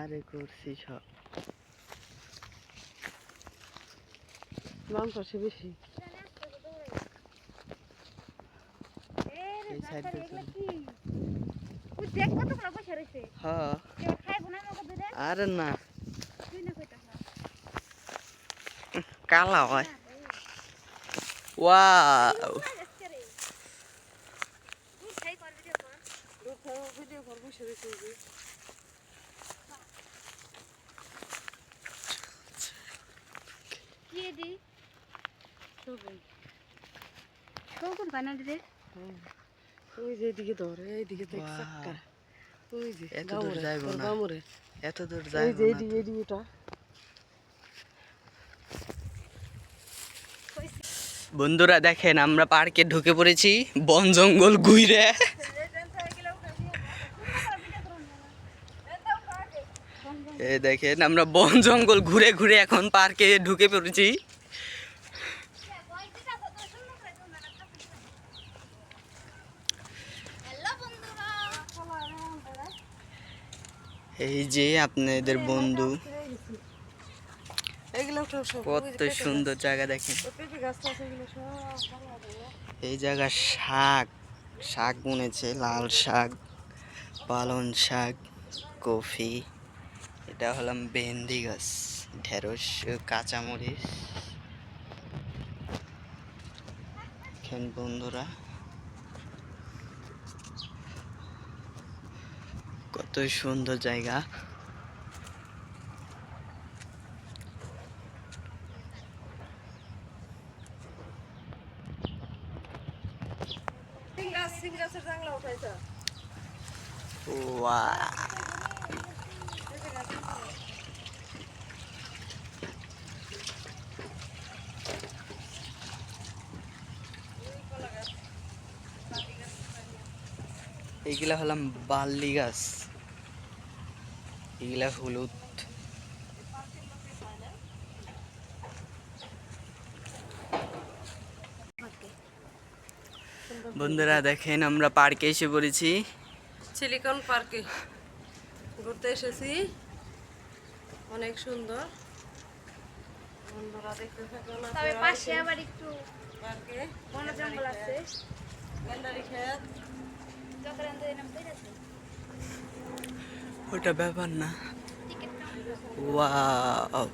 আরে করছি সব। বাম পাশে বেশি। এই সাইড দিয়ে চল। তুই দেখ বসে রয়েছে। হ্যাঁ। আরে না। কালা হয়। ওয়াও। দি। কোন বানা দিতে হ্যাঁ। ওই যে এদিকে ধর এইদিকে দেখ Wow. এত দূর না। এত দূর বন্ধুরা দেখেন আমরা পার্কে ঢুকে পড়েছি বন জঙ্গল ঘুরে। দেখেন আমরা বন জঙ্গল ঘুরে ঘুরে এখন পার্কে ঢুকে পড়েছি। এই যে আপনাদের বন্ধু। কত সুন্দর জায়গা দেখেন। এই জায়গা শাক শাক বুনেছে, লাল শাক পালন শাক, কফি। এটা হলাম ভেন্ডি গাছ, ঢেঁড়স, কাঁচামরিচ। বন্ধুরা। কত সুন্দর জায়গা। সিম এইগুলা হলাম বাল্লি গাছ। এগুলা হলুদ। বন্ধুরা দেখেন আমরা পার্কে এসে পড়েছি। সিলিকন পার্কে ঘুরতে এসেছি। অনেক সুন্দর। বন্ধুরা দেখতে থাকুন তবে পাশে আবার একটু পার্কে বন জঙ্গল আছে। গেন্ডারি খেত। ওটা ব্যাপার না। ওয়াও